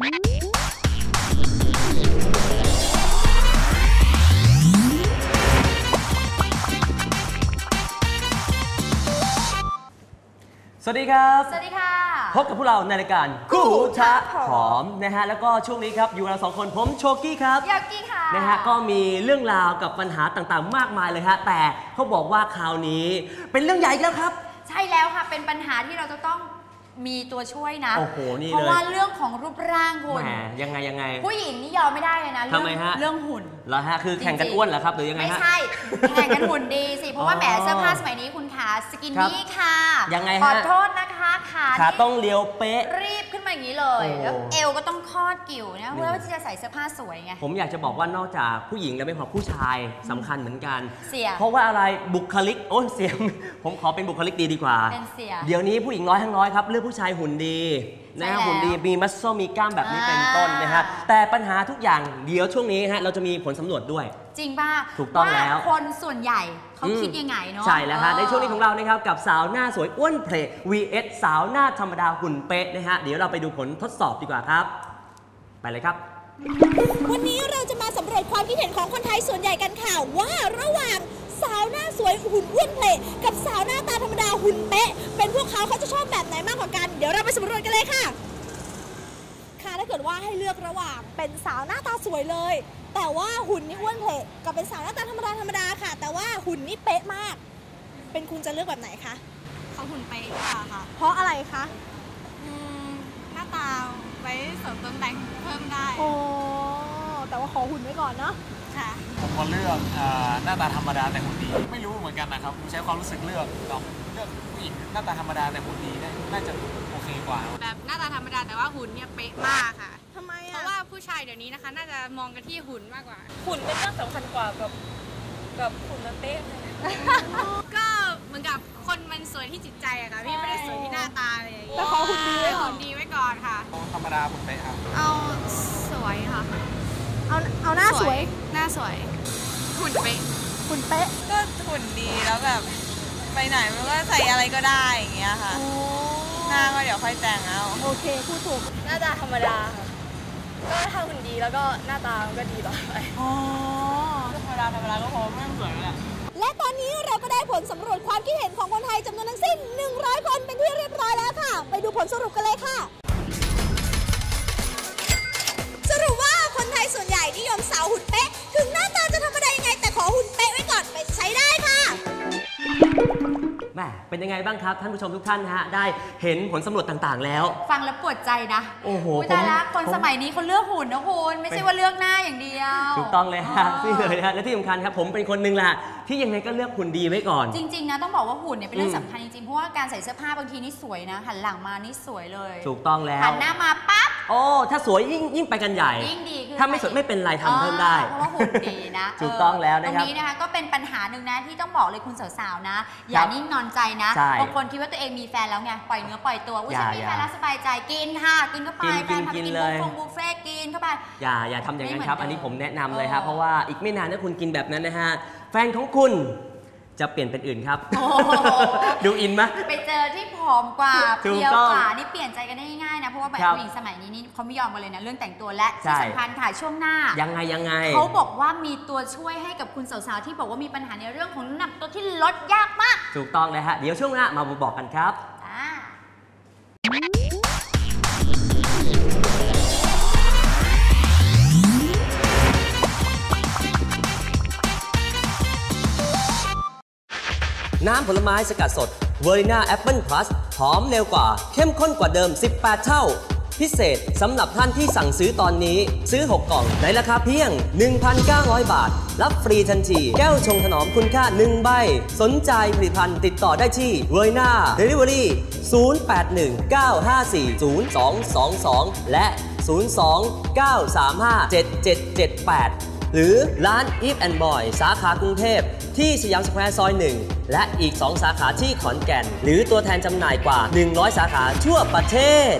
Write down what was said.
สวัสดีครับ สวัสดีค่ะ พบกับพวกเราในรายการคู่คู่หูชะชะหหออมนะฮะ แล้วก็ช่วงนี้ครับ อยู่กับเราสองคนผมโชกี้ครับยากี้ค่ะ นะฮะ ก็มีเรื่องราวกับปัญหาต่างๆ มากมายเลยฮะ แต่เขาบอกว่าคราวนี้เป็นเรื่องใหญ่อีกแล้วครับ ใช่แล้วค่ะ เป็นปัญหาที่เราจะต้อง มีตัวช่วยนะ โอ้โหนี่เพราะเลยว่าเรื่องของรูปร่างคุณ แหมยังไงยังไง ผู้หญิงนี่ยอมไม่ได้เลยนะ เรื่องทำไมฮะ เรื่องหุ่นแล้วฮะคือแข่งกันจริงๆ อ้วนเหรอครับหรือยังไงไม่ฮะ ใช่แข่งกันหุ่นดีสิ เพราะว่าอ๋อแหมเสื้อผ้าสมัยนี้คุณขาสกินครับนี่ค่ะยังไงฮะ ขอโทษนะคะขาขานี่ต้องเลียวเป๊ะ รีบขึ้น มาอย่างนี้เลยโอ้ แล้วเอวก็ต้องคลอดกิ่วนะนี่เพื่อที่จะใส่เสื้อผ้าสวยไง ผมอยากจะบอกว่านอกจากผู้หญิงแล้วไม่พอผู้ชายสำคัญเหมือนกัน เสีย เพราะว่าอะไรบุคลิกโอ้ยเสียง ผมขอเป็นบุคลิกดีดีกว่า เป็นเสีย เดี๋ยวนี้ผู้หญิงน้อยทั้งน้อยครับเลือกผู้ชายหุ่นดีนะใช่ฮะแล้วหุ่นดีมีมัสโซมีกล้ามแบบนี้อ่าเป็นต้นนะฮะแต่ปัญหาทุกอย่างเดี๋ยวช่วงนี้ฮะเราจะมีผลสำรวจด้วย จริงป่ะถูกต้องแล้วาคนส่วนใหญ่เขาอืมคิดยังไงเนาะ ใช่แล้วฮะเออในช่วงนี้ของเรานะครับกับสาวหน้าสวยอ้วนเพล vs สาวหน้าธรรมดาหุ่นเป๊ะนะฮะเดี๋ยวเราไปดูผลทดสอบดีกว่าครับ ไปเลยครับ วันนี้เราจะมาสำรวจความคิดเห็นของคนไทยส่วนใหญ่กันค่ะ ว่าระหว่างสาวหน้าสวยหุ่นอ้วนเพลกับสาวหน้า เป๊ะ เป็นพวกเขาเขาจะชอบแบบไหนมากกว่ากัน เดี๋ยวเราไปสำรวจกันเลยค่ะ ค่ะถ้าเกิดว่าให้เลือกระหว่างเป็นสาวหน้าตาสวยเลย แต่ว่าหุ่นนี่อ้วนเพลกับเป็นสาวหน้าตาธรรมดาธรรมดาค่ะ แต่ว่าหุ่นนี่เป๊ะมาก เป็นคุณจะเลือกแบบไหนคะเขาหุ่นไปกว่าค่ะ เพราะอะไรคะอืมหน้าตาไว้เสริมเติมแต่งเพิ่มได้โอ้แต่ว่าขอหุ่นไว้ก่อนเนาะค่ะ ผมก็เลือกอ่าหน้าตาธรรมดาแต่หุ่นดี ไม่รู้เหมือนกันนะครับผมใช้ความรู้สึกเลือกเนาะเลือกผู้หญิงหน้าตาธรรมดาแต่หุ่นดีเนี่ยน่าจะโอเคกว่า แบบหน้าตาธรรมดาแต่ว่าหุ่นเนี่ยเป๊ะมากค่ะ ทำไมเพอะราะว่าผู้ชายเดี๋ยวนี้นะคะ น่าจะมองกันที่หุ่นมากกว่า หุ่นเป็นเรื่องสำคัญกว่ากับกับหุ่นมันเป๊ะก็เหมือนกับคนมันสวยที่จิตใจอะค่ะพี่ไม่ได้สวยที่หน้าตาอะไรอย่างเงี้ยแต่ขอหุ่นดีไว้ก่อน หุ่นดีไว้ก่อนค่ะ ธรรมดาผมไปครับเอาสวยค่ะเอาเอาหน้าสวย หน้าสวยหุ่นเป๊ะหุ่นเป๊ะก็หุ่นดีแล้วแบบ ไปไหนมันก็ใส่อะไรก็ได้อย่างเงี้ยค่ะ หน้าก็เดี๋ยวค่อยแต่งเอาโอเคพูดถูกหน้าตาธรรมดาค่ะก็ถ้าหุ่นดีแล้วก็หน้าตามันก็ดีต่อไปอ๋อธรรมดาธรรมดาก็พอไม่ต้องสวยแล้วแหละและตอนนี้เราก็ได้ผลสำรวจความคิดเห็นของคนไทยจำนวนทั้งสิ้น 100 คนเป็นที่เรียบร้อยแล้วค่ะ ไปดูผลสรุปกัน นยังไงบ้างครับ ท่านผู้ชมทุกท่านนะฮะได้เห็นผลสำรวจต่างๆ แล้ว ฟังแล้วปวดใจนะโอ้โหยตายละผมคนผมสมัยนี้เขาเลือกหุ่นนะคุณไม่ใช่ว่าเลือกหน้าอย่างเดียวถูกต้องเลยฮะนี่เลยนะฮะและที่สำคัญครับ ผมเป็นคนหนึ่งแหละที่ยังไงก็เลือกหุ่นดีไว้ก่อน จริงๆนะต้องบอกว่าหุ่นเนี่ยเป็นเรื่องอืม สำคัญจริงๆเพราะว่าการใส่เสื้อผ้าบางทีนี่สวยนะ หันหลังมานี่สวยเลยถูกต้องแล้ว หันหน้ามาปั๊บ โอ้ ถ้าสวยยิ่งยิ่งไปกันใหญ่ ยิ่งดีขึ้น ถ้าไม่สวยไม่เป็นไรทำเพิ่มได้เพราะว่าหุ่นดีนะถูกต้องแล้วตนะรงครับนี้นะคะก็เป็นปัญหาหนึ่งนะที่ต้องบอกเลยคุณสาวๆนะ อย่าครับนิ่งนอนใจนะใช่บางคนคิดว่าตัวเองมีแฟนแล้วไงปล่อยเนื้อปล่อยตัวอุ้ยอย่าฉันมีอย่าแฟนแล้วสบายใจกินค่ะกินเข้าไปกินแฟนพาไปกินกินเลยบุฟเฟ่บุฟเฟ่ต์กินเข้าไปอย่าอย่าทำอย่างนั้นครับไม่เหมือนเดิมอันนี้ผมแนะนำเลยเอฮะอเพราะว่าอีกไม่นานถ้าคุณกินแบบนั้นนะฮะแฟนของคุณ จะเปลี่ยนเป็นอื่นครับ โอ้โห ดูอินไหม ไปเจอที่ผอมกว่าถูเพกรียวต้องกว่านี่เปลี่ยนใจกันได้ง่ายๆนะ เพราะว่าแบบครับผู้หญิงสมัยนี้นี่เขาไม่ยอมกันเลยนะเรื่องแต่งตัวและใช่ ที่สำคัญค่ะช่วงหน้า ยังไงยังไง เขาบอกว่ามีตัวช่วยให้กับคุณสาวๆ ที่บอกว่ามีปัญหาในเรื่องของน้ำหนักตัวที่ลดยากมาก ถูกต้องเลยฮะ เดี๋ยวช่วงหน้ามาบอกกันครับ น้ำผลไม้สกัดสดเวอร์ i นาแอปเปิลพลัสหอมเร็วกว่า เข้มข้นกว่าเดิม 18 เท่า พิเศษสำหรับท่านที่สั่งซื้อตอนนี้ ซื้อ 6 กล่อง ในราคาเพียง 1,900 บาท รับฟรีทันที แก้วชงถนอมคุณค่า 1 ใบ สนใจผลิตภัณฑ์ติดต่อได้ที่เวอร์ i นาเดลิเวอรี่0819540222 และ 02-935-7778 หรือร้าน If and Boy สาขากรุงเทพ ที่สยามสแควร์ซอย 1 และอีก 2 สาขาที่ขอนแก่น หรือตัวแทนจำหน่ายกว่า 100 สาขาทั่วประเทศ